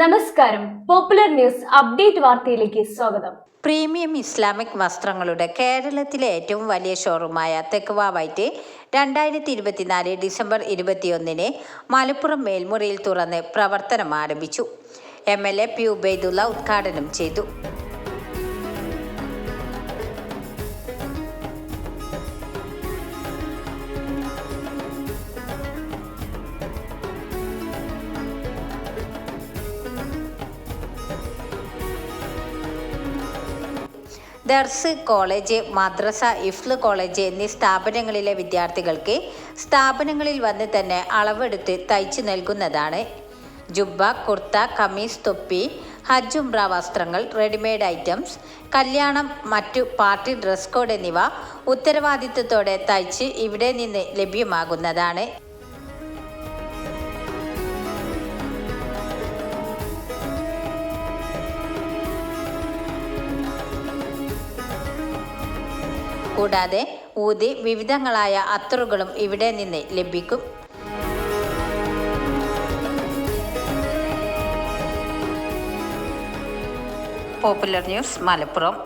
നമസ്കാരം. Popular news update വാർത്തയിലേക്ക് സ്വാഗതം. പ്രീമിയം ഇസ്ലാമിക് വസ്ത്രങ്ങളുടെ കേരളത്തിലെ ഏറ്റവും വലിയ ഷോറൂമായ തെക്കുവ വൈറ്റ് രണ്ടായിരത്തി ഇരുപത്തിനാല് ഡിസംബർ ഇരുപത്തിയൊന്നിന് മലപ്പുറം മേൽമുറിയിൽ തുറന്ന് പ്രവർത്തനം ആരംഭിച്ചു. M L A P Ubaidulla ഉദ്ഘാടനം ചെയ്തു. ദർസ് കോളേജ് മദ്രസ ഇഫ്ല് കോളേജ് എന്നീ സ്ഥാപനങ്ങളിലെ വിദ്യാർത്ഥികൾക്ക് സ്ഥാപനങ്ങളിൽ വന്ന് തന്നെ അളവെടുത്ത് തയ്ച്ചു നൽകുന്നതാണ്. ജുബ്ബ കുർത്ത കമീസ് തൊപ്പി ഹജ്ജുംറ ഉംറ വസ്ത്രങ്ങൾ റെഡിമെയ്ഡ് ഐറ്റംസ് കല്യാണം മറ്റു പാർട്ടി ഡ്രസ് കോഡ് എന്നിവ ഉത്തരവാദിത്വത്തോടെ തയ്ച്ച് ഇവിടെ നിന്ന് ലഭ്യമാകുന്നതാണ്. കൂടാതെ ഊതി വിവിധങ്ങളായ അത്തറുകളും ഇവിടെ നിന്ന് ലഭിക്കും. Popular news Malappuram